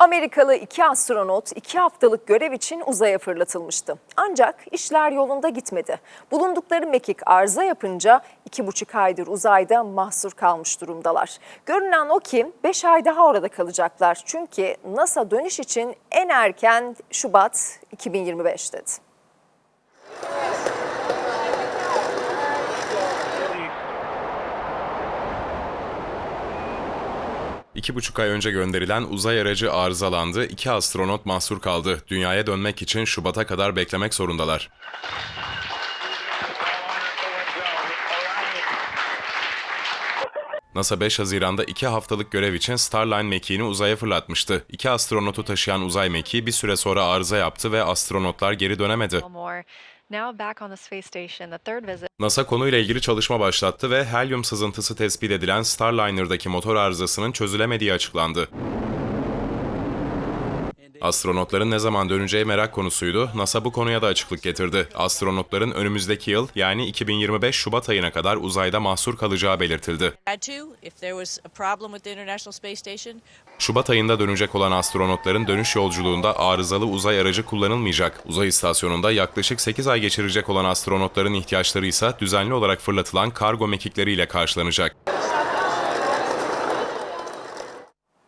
Amerikalı iki astronot iki haftalık görev için uzaya fırlatılmıştı. Ancak işler yolunda gitmedi. Bulundukları mekik arıza yapınca iki buçuk aydır uzayda mahsur kalmış durumdalar. Görünen o ki beş ay daha orada kalacaklar. Çünkü NASA dönüş için en erken Şubat 2025 dedi. İki buçuk ay önce gönderilen uzay aracı arızalandı, iki astronot mahsur kaldı. Dünyaya dönmek için Şubat'a kadar beklemek zorundalar. NASA 5 Haziran'da 2 haftalık görev için Starline mekiğini uzaya fırlatmıştı. İki astronotu taşıyan uzay mekiği bir süre sonra arıza yaptı ve astronotlar geri dönemedi. NASA konuyla ilgili çalışma başlattı ve helyum sızıntısı tespit edilen Starliner'daki motor arızasının çözülemediği açıklandı. Astronotların ne zaman döneceği merak konusuydu. NASA bu konuya da açıklık getirdi. Astronotların önümüzdeki yıl yani 2025 Şubat ayına kadar uzayda mahsur kalacağı belirtildi. Şubat ayında dönecek olan astronotların dönüş yolculuğunda arızalı uzay aracı kullanılmayacak. Uzay istasyonunda yaklaşık 8 ay geçirecek olan astronotların ihtiyaçları ise düzenli olarak fırlatılan kargo mekikleriyle karşılanacak.